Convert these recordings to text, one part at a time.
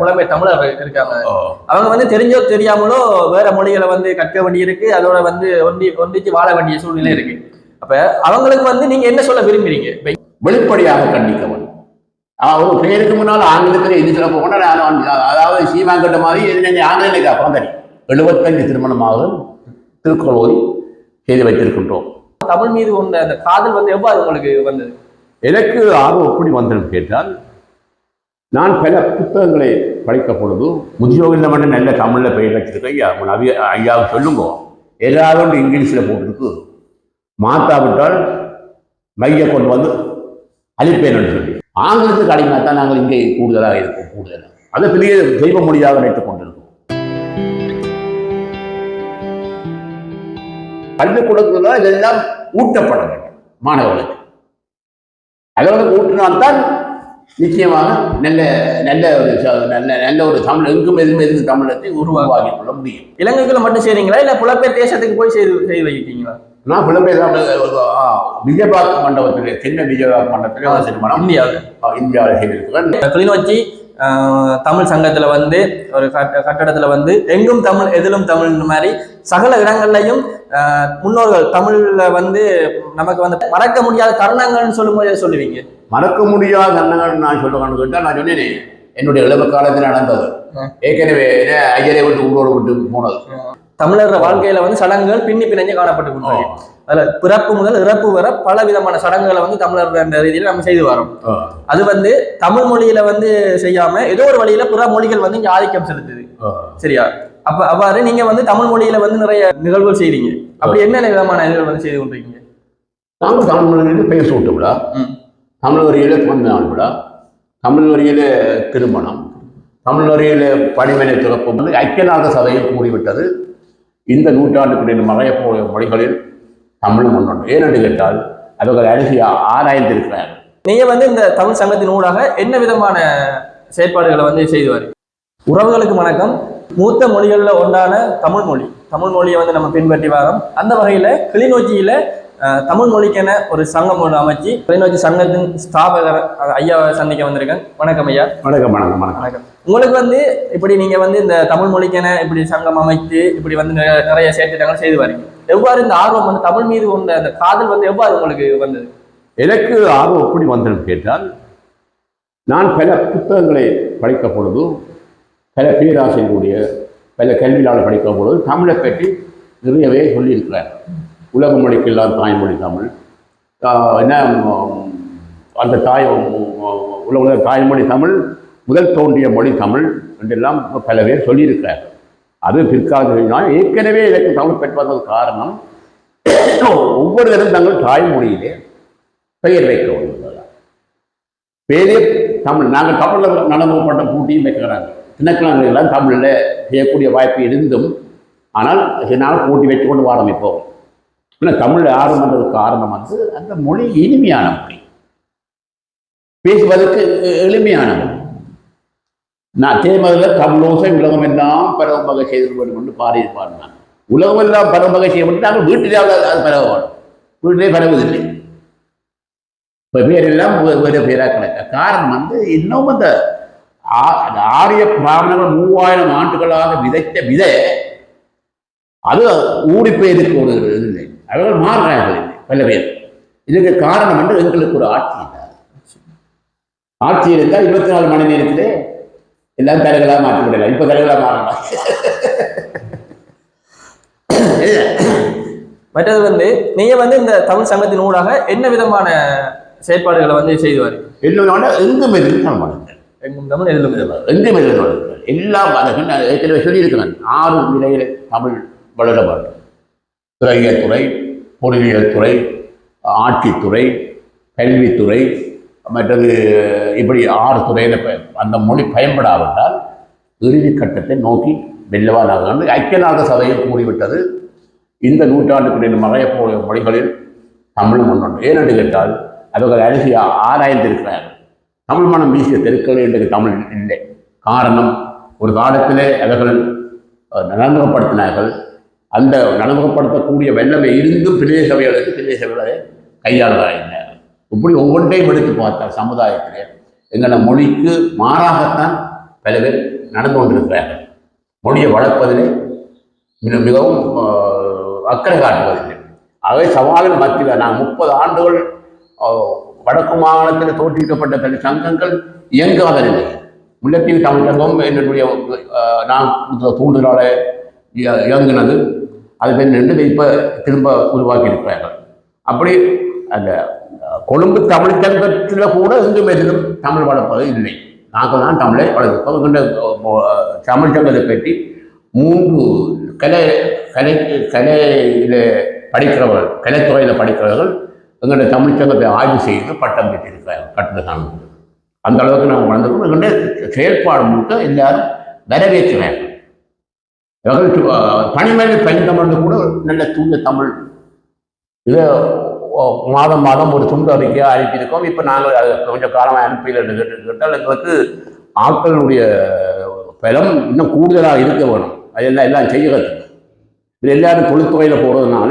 புலம்பெயர் தமிழர் இருக்காங்க. அவங்க வந்து தெரிஞ்சோ தெரியாமலோ வேற மொழிகளை வந்து கற்க வேண்டியிருக்கு. அதோட வந்து ஒன்றி ஒன்றிச்சு வாழ வேண்டிய சூழ்நிலை இருக்கு. அப்ப அவங்களுக்கு வந்து நீங்க என்ன சொல்ல விரும்புறீங்க? வெளிப்படையாக கண்டிக்க வேண்டும் அவர் பேருக்கு முன்னால் ஆங்கிலத்தில் இது சில போனா நான் வந்து, அதாவது சீமாங்கட்ட மாதிரி அப்புறம் தெரியும் எழுபத்தஞ்சு திருமணமாக திருக்குறள் செய்து வைத்திருக்கின்றோம். தமிழ் மீது உள்ள அந்த காதல் வந்து எவ்வாறு உங்களுக்கு வந்தது? எனக்கு ஆர்வம் எப்படி வந்ததுன்னு கேட்டால் நான் பல புத்தகங்களை படிக்க பொழுது முதியோகில் மட்டும் நல்ல தமிழில் பெயர் வச்சிருக்கேன் ஐயா உன் அவிய ஐயாவை சொல்லுங்க. எல்லாரும் இங்கிலீஷில் போட்டிருக்கு மாத்தாவிட்டால் மைய கொண்டு வந்து அழிப்பேன்னு சொல்லி. ஆங்கிலத்துக்கு அடிமையாக தான் நாங்கள் இங்கே கூடுதலாக இருக்கோம் கூடுதலாக. அதை பெரிய தெய்வ மொழியாக நினைத்துக் கொண்டிருக்கோம். பள்ளிக்கூடத்தில் இதெல்லாம் ஊட்டப்பட வேண்டும் மாணவர்களுக்கு. அதோட ஊட்டினால்தான் நிச்சயமாக நல்ல நல்ல ஒரு நல்ல நல்ல ஒரு தமிழ் எங்கும் எதுவும் எதுவும் தமிழத்தை உருவாக்கி கொள்ள முடியும். இலங்கைக்குள்ள மட்டும் செய்றீங்களா இல்ல புலம்பெயர் தேசத்துக்கு போய் செய்து செய்து வைக்கிறீங்களா நான் புலம்பெயர் விஜயபாக் மண்டபத்தில் சின்ன விஜயபாக் மண்டபத்தில் திருமணம் இந்தியாவில். இந்தியாவில் செய்திருக்கிறேன் கிளிநொச்சி தமிழ் சங்கத்துல வந்து ஒரு கட்ட- கட்டடத்துல வந்து எங்கும் தமிழ் எதிலும் தமிழ் மாதிரி சகல இடங்கள்லையும் முன்னோர்கள் தமிழ்ல வந்து நமக்கு வந்து மறக்க முடியாத தருணங்கள்னு சொல்லும் போதே சொல்லுவீங்க? மறக்க முடியாத எண்ணங்கள் நான் சொல்லுவேன்னு கேட்டால் நான் சொன்னேனே என்னுடைய இளம காலத்தில் நடந்தது. ஏற்கனவே ஐயரை விட்டு ஊரோடு விட்டு போனது. தமிழர் வாழ்க்கையில வந்து சடங்குகள் பின்னி பிணைஞ்சு காணப்பட்டு அதுல பிறப்பு முதல் இறப்பு வரை பல விதமான சடங்குகளை வந்து தமிழர் என்ற ரீதியில நம்ம செய்து வரோம். அது வந்து தமிழ் மொழியில வந்து செய்யாம ஏதோ ஒரு வழியில பிற மொழிகள் வந்து இங்க ஆதிக்கம் செலுத்துது. சரியா? அப்ப அவ்வாறு நீங்க வந்து தமிழ் மொழியில வந்து நிறைய நிகழ்வுகள் செய்றீங்க. அப்படி என்னென்ன விதமான நிகழ்வுகள் வந்து செய்து கொண்டிருக்கீங்க? நாங்கள் தமிழ் மொழியில் பேச விட்டு விழா. தமிழ் வரியில பிறந்த நாள் விழா தமிழ் வரியில திருமணம். தமிழ் வரியில பணிமனை திறப்பு. வந்து ஐக்கியநாத சபையில் கூறிவிட்டது. இந்த நூற்றாண்டுக்குரிய போகிற மொழிகளில் தமிழும் ஒன்று ஏனென்று கேட்டால் அவர்கள் அரிசி ஆராய்ந்திருக்கிறார்கள். நீங்க வந்து இந்த தமிழ் சங்கத்தின் ஊடாக என்ன விதமான செயற்பாடுகளை வந்து செய்து வரீங்க உறவுகளுக்கு வணக்கம். மூத்த மொழிகளில் ஒன்றான தமிழ் மொழி. தமிழ் மொழியை வந்து நம்ம பின்பற்றி வரோம். அந்த வகையில கிளிநொச்சியில தமிழ் மொழிக்கென ஒரு சங்கம் ஒன்று அமைச்சு கிளிநொச்சி சங்கத்தின் ஸ்தாபகர் ஐயாவை சந்திக்க வந்திருக்கேன் வணக்கம் ஐயா. வணக்கம் வணக்கம் வணக்கம். உங்களுக்கு வந்து இப்படி நீங்க வந்து இந்த தமிழ் மொழிக்கென இப்படி சங்கம் அமைத்து இப்படி வந்து நிறைய- செயற்திட்டங்கள் செய்து வரீங்க. எவ்வாறு இந்த ஆர்வம் வந்து தமிழ் மீது கொண்ட அந்த காதல் வந்து எவ்வாறு உங்களுக்கு வந்தது? எனக்கு ஆர்வம் எப்படி வந்ததுன்னு கேட்டால் நான் பல புத்தகங்களை படிக்க பொழுது பல பேராசிரியருடைய பல கல்வியாளர் படிக்கிற பொழுது தமிழை பற்றி நிறையவே சொல்லியிருக்கிறார். உலக இல்லாத தாய்மொழி தமிழ். என்ன அந்த தாய் உலக தாய்மொழி தமிழ் முதல் தோன்றிய மொழி தமிழ் என்றெல்லாம் பல பேர் சொல்லியிருக்கிறார். அது பிற்காலத்தில் ஏற்கனவே எனக்கு தமிழ் பெற்றது காரணம் ஒவ்வொருவரும் தங்கள் தாய்மொழியிலே பெயர் வைக்க வேண்டும் பேரே தமிழ். நாங்கள் தமிழில் நடந்துப்பட்ட பூட்டியும் வைக்கிறாங்க சின்னக்கிழங்கு எல்லாம் தமிழில் செய்யக்கூடிய வாய்ப்பு இருந்தும் ஆனால் என்னால் போட்டி வச்சு கொண்டு ஆரம்பிப்போம் இப்போ. ஆனால் தமிழ் ஆர்வம் வந்ததுக்கு காரணம் வந்து அந்த மொழி இனிமையான மொழி. பேசுவதற்கு எளிமையான மொழி. நான் தேமதில் தமிழோசை உலகம் எல்லாம் பரவும் செய்து வேண்டும் என்று பாடியிருப்பார் நான். உலகம் எல்லாம் பரவும் செய்ய வேண்டும். நாங்கள் வீட்டிலே அது பரவ வேண்டும். வீட்டிலே பரவுவதில்லை. இப்போ பேரெல்லாம் வேறு பேராக கிடக்க காரணம் வந்து இன்னும் அந்த ஆரிய பிராமணர்கள் மூவாயிரம் ஆண்டுகளாக விதைத்த விதை அது ஊடி போயிருக்கு ஒரு இல்லை. அவர்கள் மாறுறார்கள் இல்லை பல பேர். இதுக்கு காரணம் வந்து எங்களுக்கு ஒரு ஆட்சி இல்லை ஆட்சி இருந்தால் இருபத்தி நாலு மணி நேரத்திலே எல்லாம் தலைகளாக மாற்றி விடலாம் இப்போ தலைகளாக மாறலாம். மற்றது வந்து நீங்க வந்து இந்த தமிழ் சங்கத்தின் ஊடாக என்ன விதமான செயற்பாடுகளை வந்து செய்து வரீங்க இன்னொன்று எங்கும் எதிர்த்து எங்கும் தமிழ் எதிலும் தமிழ். எங்கும் எதிர்த்து எல்லா மதங்கள் நான் ஏற்கனவே சொல்லியிருக்கிறேன். ஆறு நிலையில் தமிழ் வளர வேண்டும். துறையியல் துறை பொறியியல் துறை ஆட்சித்துறை கல்வித்துறை மற்றது இப்படி ஆறு துறையில் அந்த மொழி பயன்படாவிட்டால் இறுதி கட்டத்தை நோக்கி வெல்லவானாக ஐக்கியநாத சபையில் கூறிவிட்டது இந்த நூற்றாண்டுக்குரிய மறைய போகிற மொழிகளில் தமிழும் ஒன்று ஏனென்று கேட்டால் அவர்கள் அரிசி ஆராய்ந்திருக்கிறார்கள். தமிழ் மனம் வீசிய தெருக்கள் இன்றைக்கு தமிழ் இல்லை. காரணம் ஒரு காலத்திலே அவர்கள் அஹ், அந்த நடைமுறைப்படுத்தக்கூடிய வல்லமை இருந்தும் பிரதேச சபைகளுக்கு பிரதேச சபைகளை கையாளுகிறார்கள். இப்படி ஒவ்வொன்றையும் எடுத்து பார்த்தால் சமுதாயத்திலே எங்களோட மொழிக்கு மாறாகத்தான் பல பேர் நடந்து கொண்டிருக்கிறார்கள். மொழியை வளர்ப்பதிலே மிக மிகவும் அக்கறை காட்டுவதில்லை. ஆகவே சவாலின் மத்தியில் நான் முப்பது ஆண்டுகள் வடக்கு மாகாணத்தில் தோற்றுவிக்கப்பட்ட தனி சங்கங்கள் இயங்காத நிலை முல்லைத்தீவு தமிழ் சங்கம் என்னுடைய நான் கொடுத்த இயங்கினது இயங்குனது. அது பெண் நின்று இப்போ திரும்ப உருவாக்கி இருக்கிறார்கள் அப்படி அந்த கொழும்பு தமிழ் சங்கத்தில் கூட எங்கும் எதிலும் தமிழ் வளர்ப்பது இல்லை. நாங்கள் தான் தமிழை வளர்க்கிறோம். தமிழ் சங்கத்தை பற்றி மூன்று கலை கலை கலையில் படிக்கிறவர்கள் கலைத்துறையில் படிக்கிறவர்கள் எங்களுடைய தமிழ் சங்கத்தை ஆய்வு செய்து பட்டம் பெற்றிருக்கிறார்கள் கட்டுதான் அந்த அளவுக்கு நாங்கள் வளர்ந்துருக்கோம் எங்களுடைய செயல்பாடு முழுக்க எல்லாரும் வரவேற்கிறார்கள். பனிமலை அஹ், கூட நல்ல தூய தமிழ் இதை மாதம் மாதம் ஒரு துண்டு அறிக்கையாக அனுப்பியிருக்கோம். இப்போ நாங்கள் அது கொஞ்சம் காலமாக அனுப்பியில் கேட்டால் எங்களுக்கு ஆட்களுடைய பலம் இன்னும் கூடுதலாக இருக்க வேணும். அதெல்லாம் எல்லாம் செய்யறதுக்கு. இது எல்லாரும் தொழில்துறையில் போகிறதுனால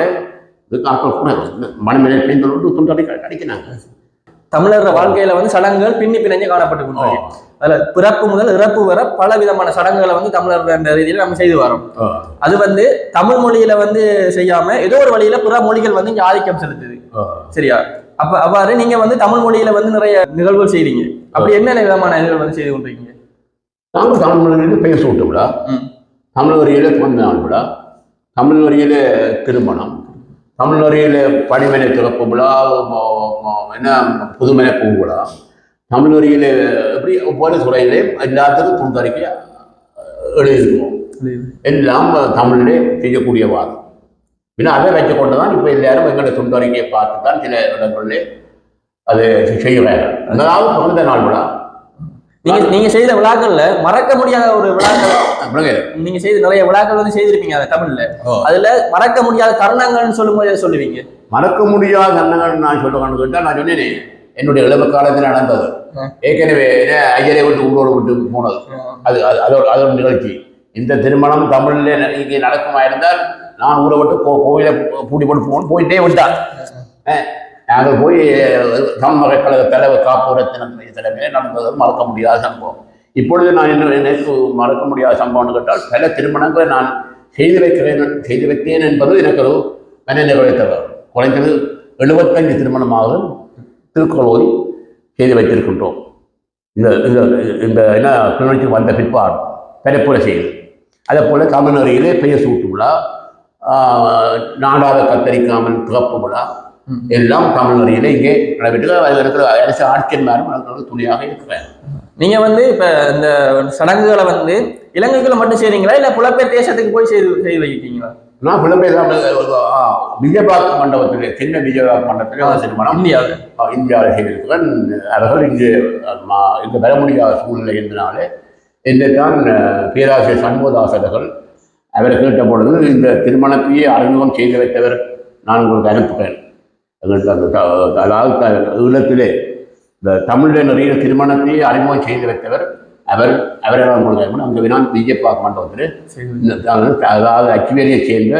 இதுக்கு ஆட்கள் கூட மனநிலை பெண்களோடு துண்டு அறிக்கை அடிக்கிறாங்க தமிழர் வாழ்க்கையில வந்து சடங்குகள் பின்னி பிணைஞ்சு காணப்பட்டு அதுல பிறப்பு முதல் இறப்பு வரை பல விதமான சடங்குகளை வந்து தமிழர் என்ற ரீதியில நம்ம செய்து வரோம். அது வந்து தமிழ் மொழியில வந்து செய்யாம ஏதோ ஒரு வழியில பிற மொழிகள் வந்து இங்க ஆதிக்கம் செலுத்துது. சரியா? அப்ப அவ்வாறு நீங்க வந்து தமிழ் மொழியில வந்து நிறைய நிகழ்வுகள் செய்றீங்க அப்படி என்னென்ன விதமான நிகழ்வுகள் வந்து செய்து கொண்டிருக்கீங்க? நாங்கள் தமிழ் மொழியில் பெயர் சூட்டு ம். தமிழ் வரியில் பிறந்த நாள் விழா தமிழ் வரியில் திருமணம். தமிழ் பணிமனை திறப்பு விழா என்ன புதுமனை பூ விழா. தமிழ் எப்படி ஒவ்வொரு துறையிலே எல்லாத்துக்கும் துண்டறிக்கை எழுதியிருக்கோம் எல்லாம் தமிழிலே செய்யக்கூடிய வாதம். ஏன்னா அதை வச்சு கொண்டு தான் இப்போ எல்லாரும் எங்களுடைய துண்டறிக்கையை பார்த்து தான் சில இடங்களிலே அது செய்கிறாங்க அதாவது பிறந்த நாள் விழா. நீங்க நீங்க செய்த விழாக்கள்ல மறக்க முடியாத ஒரு விழாக்கள்? நீங்க செய்த நிறைய விழாக்கள் வந்து செய்திருப்பீங்க அதை தமிழ்ல. அதுல மறக்க முடியாத தருணங்கள்னு சொல்லும்போது சொல்லுவீங்க? மறக்க முடியாத எண்ணங்கள் நான் சொல்லுவேன்னு கேட்டால் நான் சொன்னேனே என்னுடைய இளம காலத்தில் நடந்தது. ஏற்கனவே ஐயரை விட்டு ஊரோடு விட்டு போனது. அது அது அதோட அதோட நிகழ்ச்சி. இந்த திருமணம் தமிழில் இங்கே நடக்குமா இருந்தால் நான் ஊரை விட்டு கோ கோயிலை பூ- பூட்டி போகணும் போயிட்டே விட்டான் நாங்கள் போய் அஹ், தமிழ் கழக தலைவர் காப்பூரத்தின் தலைமையிலே நடந்தது மறக்க முடியாத சம்பவம். இப்பொழுது நான் என்ன எனக்கு மறக்க முடியாத சம்பவம்னு கேட்டால் பல திருமணங்களை நான் செய்து வைக்கிறேன் செய்து வைத்தேன் என்பது எனக்கு ஒரு மனநிறைவை தவிர குறைந்தது எழுபத்தஞ்சு திருமணமாக திருக்குறளோதி செய்து வைத்திருக்கின்றோம். இந்த இந்த இந்த என்ன கிளிநொச்சி வந்த பிற்பாடு பெறப்புல செய்து. அதே போல் தமிழறியிலே பெயர் சூட்டு விழா ஆஹ், நாடாத கத்தரிக்காமல் திறப்பு விழா எல்லாம் தமிழறியிலே இங்கே நடைபெற்று அதில் இருக்கிற அரசு ஆட்சியன்மாரும் அதற்கு துணையாக இருக்கிறார். நீங்க வந்து இப்ப இந்த சடங்குகளை வந்து இலங்கைக்குள்ள மட்டும் செய்றீங்களா? இல்ல புலப்பெயர் தேசத்துக்கு போய் செய்து செய்து வைக்கிறீங்களா? நான் புலம்பெயர் விஜயபாத் மண்டபத்திலே சின்ன விஜயபாத் மண்டபத்திலே திருமணம். இந்தியாவில். இந்தியாவில் செய்திருக்கிறேன். அவர்கள் இங்கு இங்கு வர முடியாத சூழ்நிலை இருந்தனாலே என்னை தான் பேராசிரியர் சண்முகதாசர்கள் அவரை கேட்ட பொழுது இந்த திருமணத்தையே அறிமுகம் செய்து வைத்தவர் நான் உங்களுக்கு அனுப்புகிறேன் எங்களுக்கு அந்த அதாவது த- ஈழத்திலே இந்த தமிழில் நிறைய திருமணத்தையே அறிமுகம் செய்து வைத்தவர் அவர் அவரை நான் உங்களுக்கு அங்கே வினான் விஜயபாத் மண்டபத்தில் அதாவது அச்சுவேரியை சேர்ந்த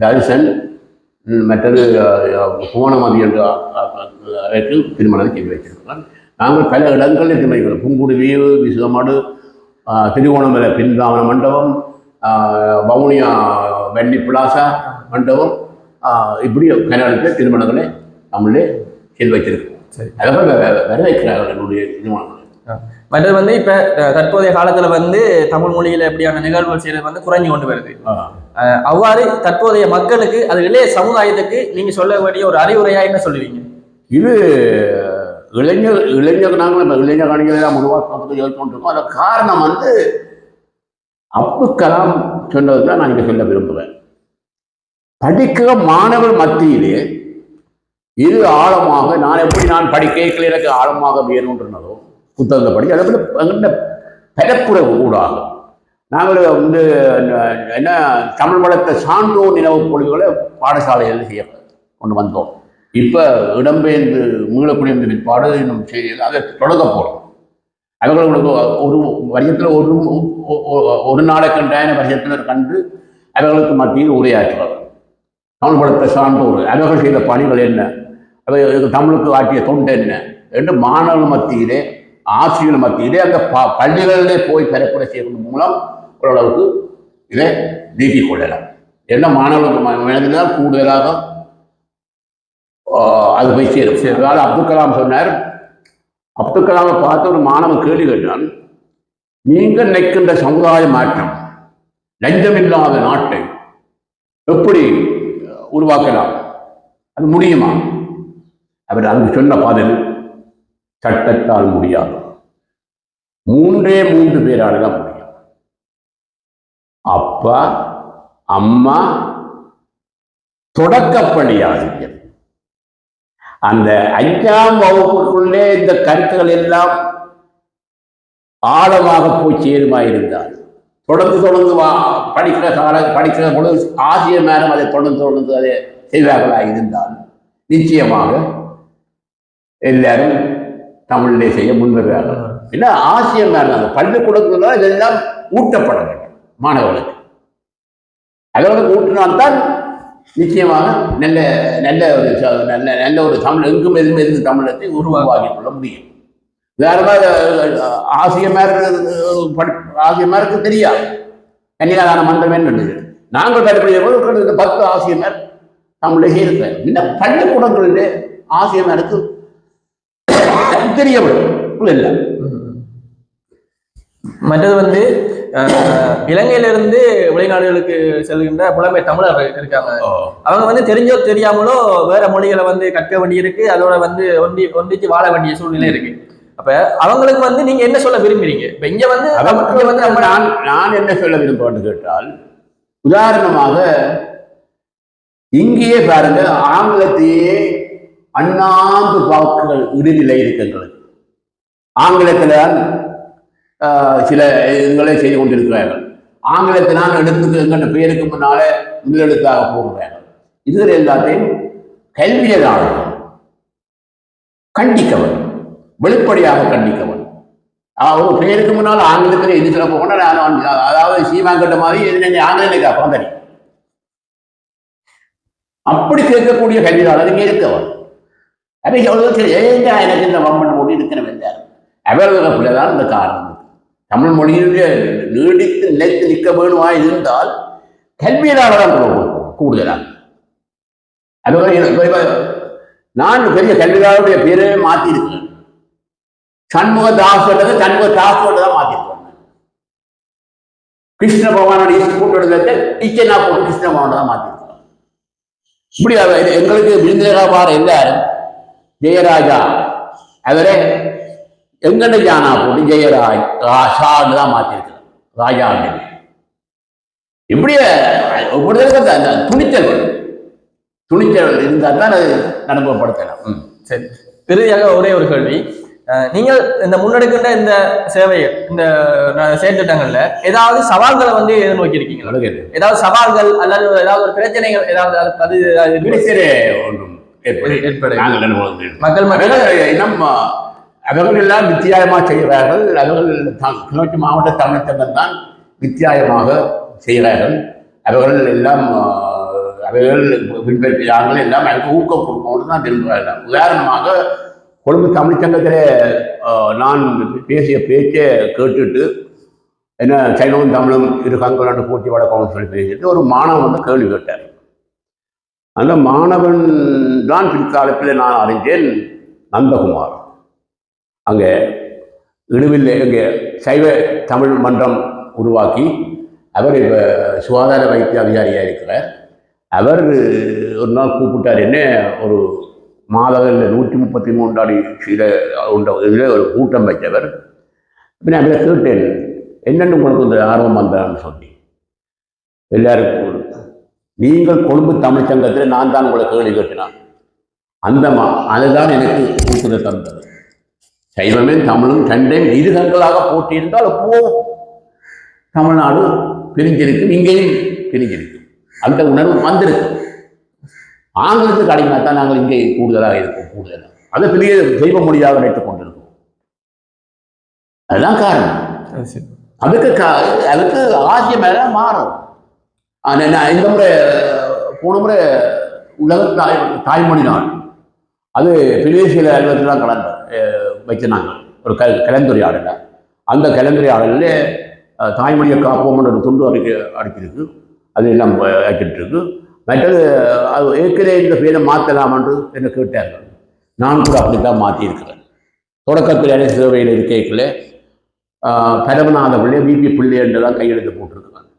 தரிசன் மற்றது புவனமதி என்று திருமணம் செய்து வைத்திருக்கிறார். நாங்கள் பல இடங்களில் திருமணம் புங்குடுவி விசுகமாடு திருவோணமலை பின்தாவன மண்டபம் வவுனியா வெள்ளி பிளாசா மண்டபம் இப்படி கல்யாணத்தில் திருமணங்களை நம்மளே செய்து வைத்திருக்கிறோம். சரி. அதெல்லாம் வர வைக்கிறார்கள் என்னுடைய திருமணங்கள். மற்றது வந்து இப்ப தற்போதைய காலத்துல வந்து தமிழ் மொழியில எப்படியான நிகழ்வுகள் செய்யறது வந்து குறைஞ்சு கொண்டு வருது. அவ்வாறு தற்போதைய மக்களுக்கு அது இளைய சமுதாயத்துக்கு நீங்க சொல்ல வேண்டிய ஒரு அறிவுரையா என்ன சொல்லுவீங்க? இது இளைஞர் இளைஞர் நாங்கள் நம்ம இளைஞர் அணிகளை எல்லாம் உருவாக்கத்துக்கு அதோட காரணம் வந்து அப்துல் கலாம் சொன்னது தான் நான் இங்கே சொல்ல விரும்புகிறேன் படிக்கிற மாணவர் மத்தியிலே இது ஆழமாக நான் எப்படி நான் படிக்க எனக்கு ஆழமாக வேணும்ன்றனதோ புத்தகத்தை படி அதை விட எங்கிட்ட பரப்புற ஊடாகும் நாங்கள் வந்து என்ன தமிழ் வளர்த்த சான்றோர் நினைவு பொழுதுகளை பாடசாலையில் செய்ய கொண்டு வந்தோம். இப்போ இடம்பெயர்ந்து மீளக்குடியிருந்த பிற்பாடு இன்னும் செய்தியில் அதை தொடங்க போகிறோம் அவர்களுக்கு ஒரு வருஷத்தில் ஒரு ஒரு நாளைக்கு ஒரு நாளைக்கண்டான கண்டு அவர்களுக்கு மத்தியில் உரையாற்றுவார் தமிழ் படத்தை சான்றோர் அவர்கள் செய்த பணிகள் என்ன? அவை தமிழுக்கு ஆற்றிய தொண்டு என்ன? என்று மாணவர்கள் மத்தியிலே ஆசிரியர்கள் மத்தியிலே அந்த ப- பள்ளிகளிலே போய் பெறப்பட செய்வதன் மூலம் ஓரளவுக்கு இதை நீக்கிக் கொள்ளலாம். என்ன மாணவர்கள் மனதில் கூடுதலாக அது போய் சேரும். அதாவது அப்துல் கலாம் சொன்னார் அப்துல் கலாமை பார்த்து ஒரு மாணவன் கேள்வி கேட்டான் நீங்கள் நிற்கின்ற சமுதாய மாற்றம் லஞ்சமில்லாத நாட்டை எப்படி உருவாக்கலாம். அது முடியுமா? அவர் அங்கு சொன்ன பதில் சட்டத்தால் முடியாது. மூன்றே மூன்று பேரால தான் முடியும். அப்பா அம்மா தொடக்கப்பள்ளி ஆசிரியர் அந்த அஞ்சாம் வகுப்புக்குள்ளே இந்த கருத்துக்கள் எல்லாம் ஆழமாக போய் சேருமாயிருந்தார் தொடர்ந்து தொடர்ந்து வா படிக்கிற கால படிக்கிற பொழுது ஆசிரியர் மேலும் அதை தொடர்ந்து தொடர்ந்து அதை செய்வார்களாக இருந்தால் நிச்சயமாக எல்லாரும் தமிழிலே செய்ய முன்வருவார்கள். என்ன? ஆசிரியர் மேலும் அந்த பள்ளிக்கூடத்துல இதெல்லாம் ஊட்டப்பட வேண்டும் மாணவர்களுக்கு. அவர்களுக்கு ஊட்டினால்தான் நிச்சயமாக நல்ல நல்ல ஒரு நல்ல நல்ல ஒரு தமிழ் எங்கும் எதுவும் இருந்து தமிழத்தை உருவாக்கி கொள்ள முடியும். உதாரணமாக அஹ், ஆசிரியமார் அஹ், படி- ஆசிரியமாருக்கு தெரியாது. கன்னியாதான மந்திரம் என்னது நாங்கள் கடைபிடித்த போது கிட்டத்தட்ட பத்து ஆசிரியமார் தமிழை செய்திருக்க இந்த பள்ளிக்கூடங்களிலே ஆசிரியமாருக்கு தெரியப்படும் இல்லை. மற்றது வந்து இலங்கையிலிருந்து வெளிநாடுகளுக்கு செல்கின்ற புலம்பெயர் தமிழர் இருக்காங்க. அவங்க வந்து தெரிஞ்சோ தெரியாமலோ வேற மொழிகளை வந்து கற்க வேண்டியிருக்கு. அதோட வந்து ஒண்டி ஒன்றிச்சு வாழ வேண்டிய சூழ்நிலை இருக்கு. அப்ப அவங்களுக்கு வந்து நீங்க என்ன சொல்ல விரும்புறீங்க? இப்ப இங்க வந்து இங்க வந்து நம்ம நான் நான் என்ன சொல்ல விரும்புவேன்னு கேட்டால் உதாரணமாக இங்கேயே பாருங்க ஆங்கிலத்தையே அண்ணாந்து வாக்குகள் இடைநிலை இருக்கின்றது ஆங்கிலத்தில் சில இதுகளை செய்து கொண்டிருக்கிறார்கள். ஆங்கிலத்தினால் எடுத்து எங்கள்ட பெயருக்கு முன்னால முதலெழுத்தாக போகிறார்கள் இதுகள் எல்லாத்தையும் கல்வியலாளர்கள் கண்டிக்க வேண்டும். வெளிப்படையாக கண்டிக்கவன் ஆஹ் ஒரு பேருக்கு முன்னால் ஆங்கிலத்தில் எது சொல்ல போனால் அதாவது சீமாங்கட்ட மாதிரி என்ன ஆங்கிலம் கேட்போம் அப்படி கேட்கக்கூடிய கல்வியாளர் இங்கே இருக்கவன் அதை எவ்வளவு ஏங்க எனக்கு இந்த வம்பன் மொழி இருக்கணும் என்றார் அவர்களுக்குள்ளே தான் இந்த காரணம். தமிழ் மொழியினுடைய நீடித்து நிலைத்து நிற்க வேணுமா இருந்தால் கல்வியலாளர் தான் கூடுதலாக. அதுவரை நான் பெரிய கல்வியாளருடைய பேரே மாற்றி இருக்கிறேன் தாஸ் அல்லது சண்முக தாஸ் தான் மாற்றிருக்கேன் கிருஷ்ண பகவானுடைய கூட்டத்தை டீச்சனா போட்டு கிருஷ்ண பகவான் தான் மாற்றிருக்கேன் இப்படி அவர் எங்களுக்கு விருந்தேகாபார எல்லாரும் ஜெயராஜா அவரே எங்கண்ட ஜானா போட்டு ஜெயராஜ் ராஷான்னு தான் மாற்றிருக்கிறார் ராஜா இப்படியே ஒவ்வொரு அந்த- அந்த துணிச்சல் துணிச்சல் இருந்தால் தான் அது நடைமுறைப்படுத்தலாம். ம். சரி. இறுதியாக ஒரே ஒரு கேள்வி. நீங்கள் இந்த முன்னெடுக்கின்ற இந்த சேவை இந்த செயற்திட்டங்கள்ல ஏதாவது சவால்களை வந்து எதிர்நோக்கி இருக்கீங்களா. ஏதாவது சவால்கள் அல்லது ஏதாவது ஒரு பிரச்சனைகள் ஏதாவது அது- ஒன்றும் மக்கள் மத்தியில். அவர்கள் எல்லாம் வித்தியாயமாக செய்கிறார்கள் அவர்கள் கிழக்கு மாவட்ட தமிழ் சங்கம் தான் வித்தியாயமாக செய்கிறார்கள். அவர்கள் எல்லாம் அவர்கள் பின்பற்றுகிறார்கள் எல்லாம் எனக்கு ஊக்கம் கொடுக்கணும்னு தான் விரும்புகிறார்கள். உதாரணமாக கொழும்பு தமிழ்ச்சங்கத்திலே நான் பேசிய பேச்சை கேட்டுட்டு என்ன சைனவும் தமிழும் இரு கங்களாண்டு போட்டி வழக்கம்னு சொல்லி பேசிட்டு ஒரு மாணவன் வந்து கேள்வி கேட்டார். அந்த மாணவன் தான் பிற்காலத்தில் நான் அறிஞ்சேன் நந்தகுமார். அங்கே இடுவில் இங்கே சைவ தமிழ் மன்றம் உருவாக்கி அவர் இப்போ சுகாதார வைத்திய அதிகாரியாக இருக்கிறார். அவர் ஒரு நாள் கூப்பிட்டார் என்ன ஒரு மாதவில் நூற்றி முப்பத்தி மூன்றாடி இதில் உண்ட இதில் ஒரு கூட்டம் வைத்தவர். நான் அதில் கேட்டேன் என்னென்னு உங்களுக்கு இந்த ஆர்வம் வந்தான்னு சொல்லி எல்லாருக்கும் நீங்கள் கொழும்பு தமிழ் சங்கத்தில் நான் தான் உங்களை கேள்வி கேட்டினான் அந்த மா அதுதான் எனக்கு ஊக்குதல் தந்தது. சைவமே தமிழும் ரெண்டையும் இருகங்களாக போட்டியிருந்தால் அப்போ தமிழ்நாடு பிரிஞ்சிருக்கும் இங்கேயும் பிரிஞ்சிருக்கும். அந்த உணர்வு வந்திருக்கும். ஆங்கிலத்துக்கு அடிமையாக தான் நாங்கள் இங்கே கூடுதலாக இருக்கோம் கூடுதலாக. அதை பெரிய தெய்வ மொழியாக நினைத்துக் கொண்டிருக்கோம் அதுதான் காரணம். அதுக்கு அதுக்கு ஆசிய மேல மாறும் நான் இந்த முறை போன முறை உலக தாய் தாய்மொழி நாள். அது பிலிவேசியில் அலுவலகத்தில் தான் கலந்த வச்சிருந்தாங்க ஒரு க கலந்துரையாடல அந்த கலந்துரையாடலில் தாய்மொழியை காப்போம்னு ஒரு துண்டு அடிக்க அடிச்சிருக்கு அது எல்லாம் ஆக்கிட்டு இருக்கு மற்றது அது ஏற்கனவே இந்த பேரை மாற்றலாம் என்று என்னை கேட்டார்கள். நான் கூட அப்படி தான் மாற்றியிருக்கிறேன் தொடக்கத்தில் அரசு சேவையில் இருக்கைக்குள்ள பரமநாத பிள்ளை பிபி பிள்ளை என்று தான் கையெழுத்து போட்டிருக்கிறாங்க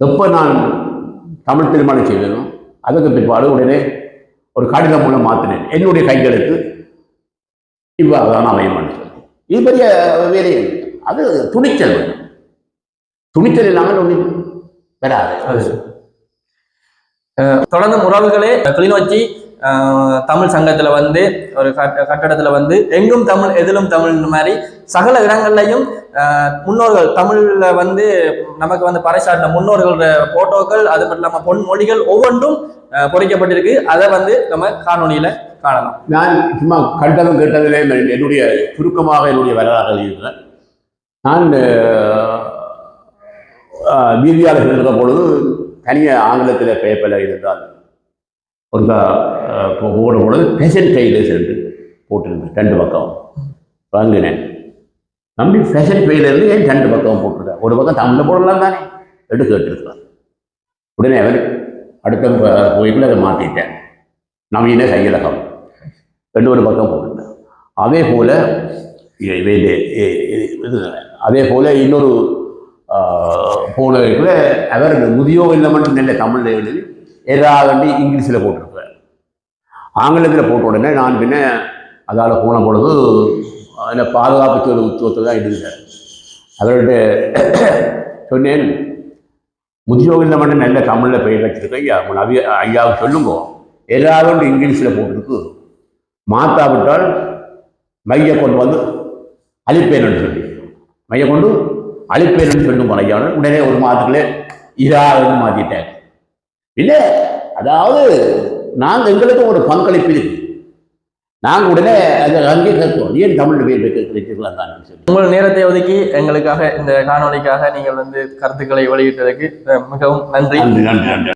எப்போ நான் தமிழ் திருமணம் செய்தனோ அதுக்கு பிற்பாடு உடனே ஒரு கடிதம் மூலம் மாற்றினேன் என்னுடைய கையெழுத்து இவ்வாறு தான் அமையும் இது பெரிய வேலையே அது துணிச்சல். துணிச்சல் இல்லாமல் ஒன்று வராது. தொடர்ந்து முரல்களே கிளிநொச்சி தமிழ் சங்கத்துல வந்து ஒரு கட்ட கட்டடத்துல வந்து எங்கும் தமிழ் எதிலும் தமிழ் மாதிரி சகல இடங்கள்லையும் முன்னோர்கள் தமிழ்ல வந்து நமக்கு வந்து பறைசாட்டின முன்னோர்களோட போட்டோக்கள் அது மட்டும் இல்லாம பொன்மொழிகள் ஒவ்வொன்றும் பொறிக்கப்பட்டிருக்கு. அதை வந்து நம்ம காணொளியில காணலாம். நான் சும்மா கண்டதும் கேட்டதிலே என்னுடைய சுருக்கமாக என்னுடைய வரலாறு இருக்கிறேன் நான் வீதியாளர்கள் இருந்த பொழுது தனியாக ஆங்கிலத்தில் பேப்பரில் இருந்தால் ஒரு போடும் பொழுது ஃபேஷன் டெய்லர்ஸ் என்று போட்டிருந்தேன் ரெண்டு பக்கம் வாங்கினேன். நம்பி ஃபேஷன் கையிலேருந்து ஏன் ரெண்டு பக்கம் போட்டிருக்கேன் ஒரு பக்கம் தமிழில் போடலாம் தானே? என்று கேட்டிருக்கிறான் உடனே அவர் அடுத்த போய்க்குள்ள அதை மாற்றிட்டேன் நவீன கையலகம் ரெண்டு ஒரு பக்கம் போட்டிருந்தேன். அதே போல் இது இது அதே போல் இன்னொரு போல அவர் முதியோர் இல்லை நல்ல தமிழில் எழுதி ஏதாவது இங்கிலீஷில் போட்டிருப்பார் ஆங்கிலத்தில் போட்ட உடனே நான் பின்ன அதால் போன பொழுது அதில் பாதுகாப்பு தொழில் உத்துவத்தை தான் எழுதுகிறேன் அவர்கிட்ட சொன்னேன் முதியோர் மட்டும் நல்ல தமிழில் பெயர் வச்சிருக்க ஐயா உங்களை அவிய ஐயாவுக்கு சொல்லுங்க. ஏதாவது இங்கிலீஷில் போட்டிருக்கு. மாற்றாவிட்டால் மைய கொண்டு வந்து அழிப்பேன் சொல்லி. மைய கொண்டு அழிப்பேன்னு சொல்லும் ஐயாவோட உடனே ஒரு மாதத்துக்குள்ளே இராதுன்னு மாற்றிட்டேன் இல்லை அதாவது நாங்கள் எங்களுக்கு ஒரு பங்களிப்பு இருக்கு. நாங்கள் உடனே அதை அங்கே கேட்போம் ஏன் தமிழ் பேர் கேட்கலாம் தான் சொல்லி. உங்கள் நேரத்தை ஒதுக்கி எங்களுக்காக இந்த காணொளிக்காக நீங்கள் வந்து கருத்துக்களை வெளியிட்டதற்கு மிகவும் நன்றி நன்றி நன்றி.